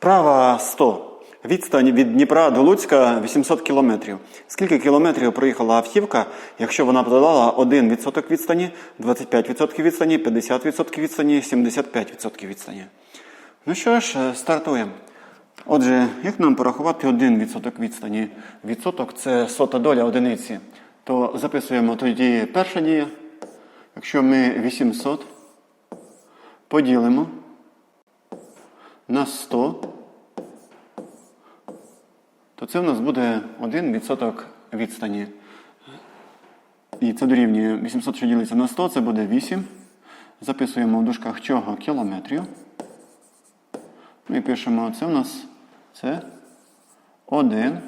Вправа 100. Відстань від Дніпра до Луцька 800 кілометрів. Скільки кілометрів проїхала автівка, якщо вона подолала 1% відстані, 25% відстані, 50% відстані, 75% відстані? Ну що ж, е, стартуємо. Отже, як нам порахувати 1% відстані? Відсоток це сота доля одиниці. То записуємо тоді перша дія. Якщо ми 800 поділимо на 100, то це в нас буде 1% відстані. І це дорівнює 800, що ділиться на 100, це буде 8. Записуємо в дужках чого кілометрів. І пишемо, це в нас це 1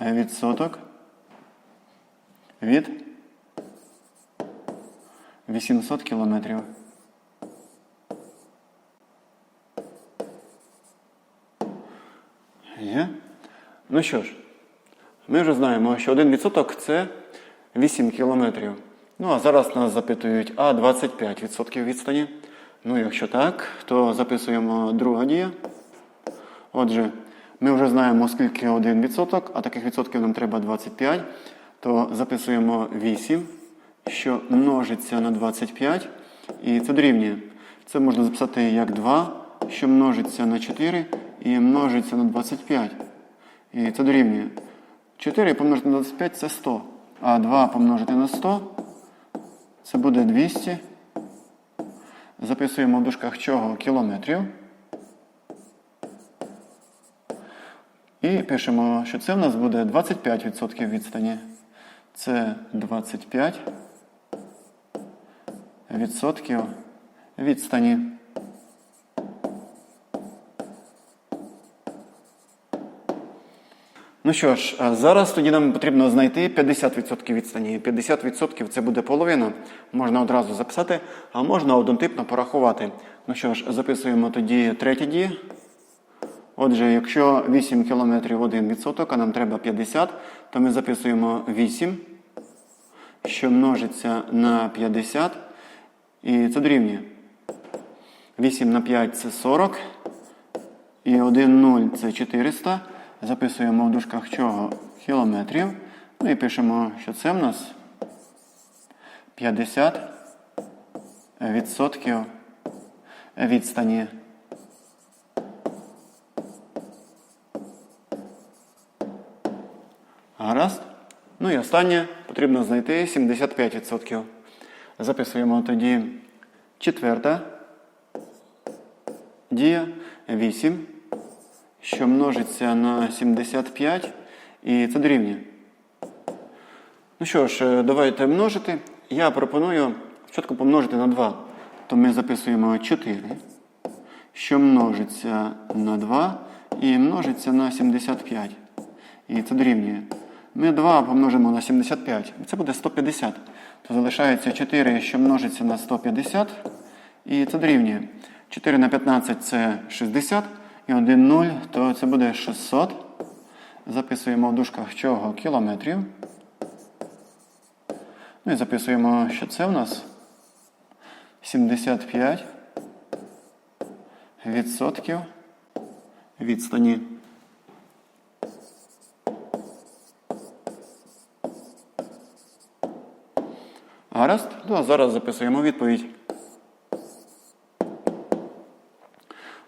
відсоток від 800 кілометрів. Ну що ж, ми вже знаємо, що 1% це 8 кілометрів. Ну, а зараз нас запитують, а 25% відстані. Ну, якщо так, то записуємо друга дія. Отже, ми вже знаємо, скільки 1%, а таких відсотків нам треба 25, то записуємо 8, що множиться на 25, і це дорівнює. Це можна записати як 2, що множиться на 4 і множиться на 25. І це дорівнює. 4 помножити на 25 це 100. А 2 помножити на 100 це буде 200. Записуємо в дужках чого кілометрів. І пишемо, що це в нас буде 25% відстані. Це 25 відсотків відстані. Ну що ж, зараз тоді нам потрібно знайти 50% відстані. 50% це буде половина. Можна одразу записати, а можна однотипно порахувати. Ну що ж, записуємо тоді третє діє. Отже, якщо 8 км 1%, а нам треба 50, то ми записуємо 8, що множиться на 50, і це дорівнює. 8 на 5 це 40, і 1 0 це 400. Записуємо в дужках чого кілометрів. Ну і пишемо, що це в нас 50 відсотків відстані. Гаразд. Ну і останнє потрібно знайти 75%. Записуємо тоді четверта дія 8, що множиться на 75, і це дорівнює. Ну що ж, е, давайте множити. Я пропоную спочатку помножити на 2. То ми записуємо 4, що множиться на 2 і множиться на 75. І це дорівнює. Ми 2 помножимо на 75, це буде 150. То залишається 4, що множиться на 150, і це дорівнює. 4 на 15 це 60, і 1 0, то це буде 600. Записуємо в дужках чого кілометрів. Ну і записуємо, що це в нас 75 відсотків відстані. Гаразд? Ну, а зараз записуємо відповідь.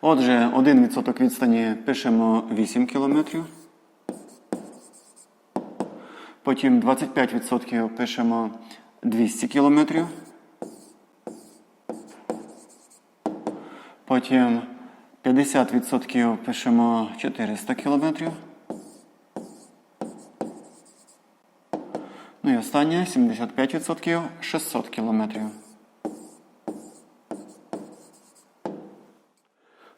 Отже, 1% відстані пишемо 8 км. Потім 25% пишемо 200 км. Потім 50% пишемо 400 км. Ну і останнє 75% 600 км.